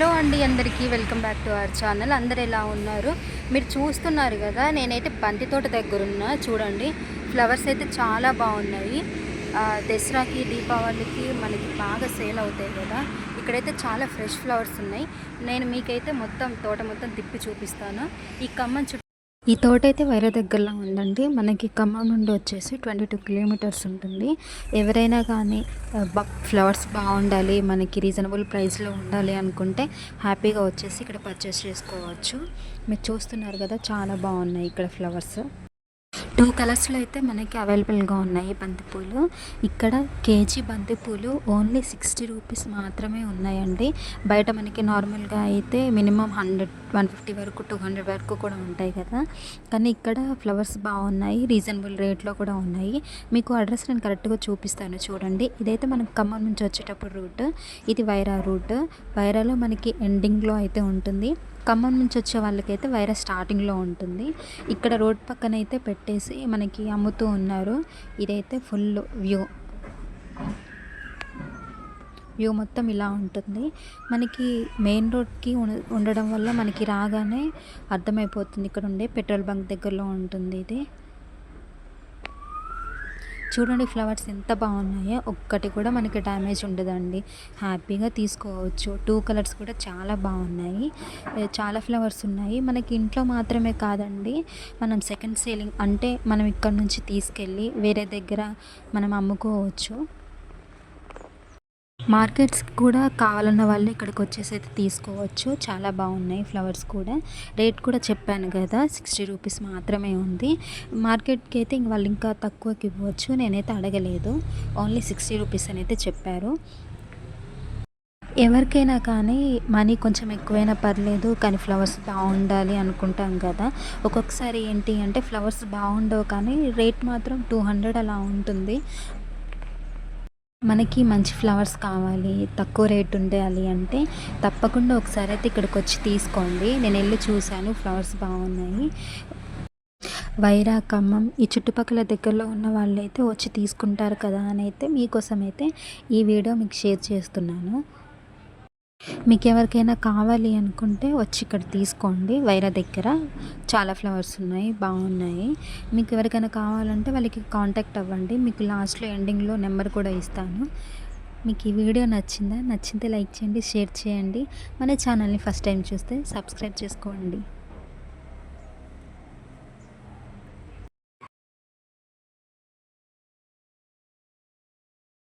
Hello అండి అందరికీ welcome back to our channel. అందరు ఎలా ఉన్నారు? మీరు చూస్తున్నారు కదా నేనైతే బంతి తోట దగ్గర ఉన్నా చూడండి. ఫ్లవర్స్ అయితే చాలా బాగున్నాయి. ఆ, దసరాకి దీపావళికి మనకి బాగా సేల్ అవుతాయి కదా. ఇక్కడైతే చాలా ఫ్రెష్ ఫ్లవర్స్ ఉన్నాయి. నేను మీకైతే మొత్తం తోట మొత్తం తిప్పి చూపిస్తాను. ఈ ఖమ్మం ఈ తోట అయితే వేరే దగ్గరలో ఉందండి. మనకి ఖమ్మం నుండి వచ్చేసి ట్వంటీ టూ కిలోమీటర్స్ ఉంటుంది. ఎవరైనా కానీ బ- ఫ్లవర్స్ బాగుండాలి మనకి రీజనబుల్ ప్రైస్లో ఉండాలి అనుకుంటే హ్యాపీగా వచ్చేసి ఇక్కడ పర్చేస్ చేసుకోవచ్చు. మీరు చూస్తున్నారు కదా చాలా బాగున్నాయి ఇక్కడ ఫ్లవర్స్. టూ కలర్స్లో అయితే మనకి అవైలబుల్గా ఉన్నాయి బంతిపూలు ఇక్కడ కేజీ బంతిపూలు ఓన్లీ సిక్స్టీ రూపీస్ మాత్రమే ఉన్నాయండి. బయట మనకి నార్మల్గా అయితే మినిమం హండ్రెడ్ వన్ ఫిఫ్టీ వరకు టూ హండ్రెడ్ వరకు కూడా ఉంటాయి కదా. కానీ ఇక్కడ ఫ్లవర్స్ బాగున్నాయి రీజనబుల్ రేట్లో కూడా ఉన్నాయి. మీకు అడ్రస్ నేను కరెక్ట్గా చూపిస్తాను చూడండి. ఇదైతే మనం ఖమ్మం నుంచి వచ్చేటప్పుడు రూట్. ఇది వైరా రూట్. వైరాలో మనకి ఎండింగ్లో అయితే ఉంటుంది. ఖమ్మం నుంచి వచ్చే వాళ్ళకైతే వైరస్ స్టార్టింగ్లో ఉంటుంది. ఇక్కడ రోడ్ పక్కన అయితే పెట్టేసి మనకి అమ్ముతూ ఉన్నారు. ఇదైతే ఫుల్ వ్యూ. వ్యూ మొత్తం ఇలా ఉంటుంది. మనకి మెయిన్ రోడ్కి ఉండడం వల్ల మనకి రాగానే అర్థమైపోతుంది. ఇక్కడ ఉండే పెట్రోల్ బంక్ దగ్గరలో ఉంటుంది ఇది. చూడండి ఫ్లవర్స్ ఎంత బాగున్నాయో. ఒక్కటి కూడా మనకి డ్యామేజ్ ఉండదండి. హ్యాపీగా తీసుకోవచ్చు. టూ కలర్స్ కూడా చాలా బాగున్నాయి. చాలా ఫ్లవర్స్ ఉన్నాయి. మనకి ఇంట్లో మాత్రమే కాదండి. మనం సెకండ్ సేలింగ్ అంటే మనం ఇక్కడ నుంచి తీసుకెళ్ళి వేరే దగ్గర మనం అమ్ముకోవచ్చు. మార్కెట్స్ కూడా కావాలన్న వాళ్ళు ఇక్కడికి వచ్చేసి అయితే తీసుకోవచ్చు. చాలా బాగున్నాయి ఫ్లవర్స్ కూడా. రేట్ కూడా చెప్పాను కదా సిక్స్టీ రూపీస్ మాత్రమే ఉంది. మార్కెట్కి అయితే ఇంక వాళ్ళు ఇంకా తక్కువకి ఇవ్వచ్చు. నేనైతే అడగలేదు. ఓన్లీ సిక్స్టీ రూపీస్ అని అయితే చెప్పారు. ఎవరికైనా కానీ మనీ కొంచెం ఎక్కువైనా పర్లేదు కానీ ఫ్లవర్స్ బాగుండాలి అనుకుంటాం కదా. ఒక్కొక్కసారి ఏంటి అంటే ఫ్లవర్స్ బాగుండవు కానీ రేట్ మాత్రం టూ హండ్రెడ్ అలా ఉంటుంది. మనకి మంచి ఫ్లవర్స్ కావాలి తక్కువ రేట్ ఉండాలి అంటే తప్పకుండా ఒకసారి అయితే ఇక్కడికి వచ్చి తీసుకోండి. నేను వెళ్ళి చూశాను ఫ్లవర్స్ బాగున్నాయి. వైరా ఖమ్మం ఈ చుట్టుపక్కల దగ్గరలో ఉన్న వాళ్ళైతే వచ్చి తీసుకుంటారు కదా అని అయితే మీకోసం అయితే ఈ వీడియో మీకు షేర్ చేస్తున్నాను. మీకు ఎవరికైనా కావాలి అనుకుంటే వచ్చి ఇక్కడ తీసుకోండి. వైరా దగ్గర చాలా ఫ్లవర్స్ ఉన్నాయి బాగున్నాయి. మీకు ఎవరికైనా కావాలంటే వాళ్ళకి కాంటాక్ట్ అవ్వండి. మీకు లాస్ట్లో ఎండింగ్లో నెంబర్ కూడా ఇస్తాను. మీకు ఈ వీడియో నచ్చిందా? నచ్చితే లైక్ చేయండి షేర్ చేయండి. మన ఛానల్ని ఫస్ట్ టైం చూస్తే సబ్స్క్రైబ్ చేసుకోండి.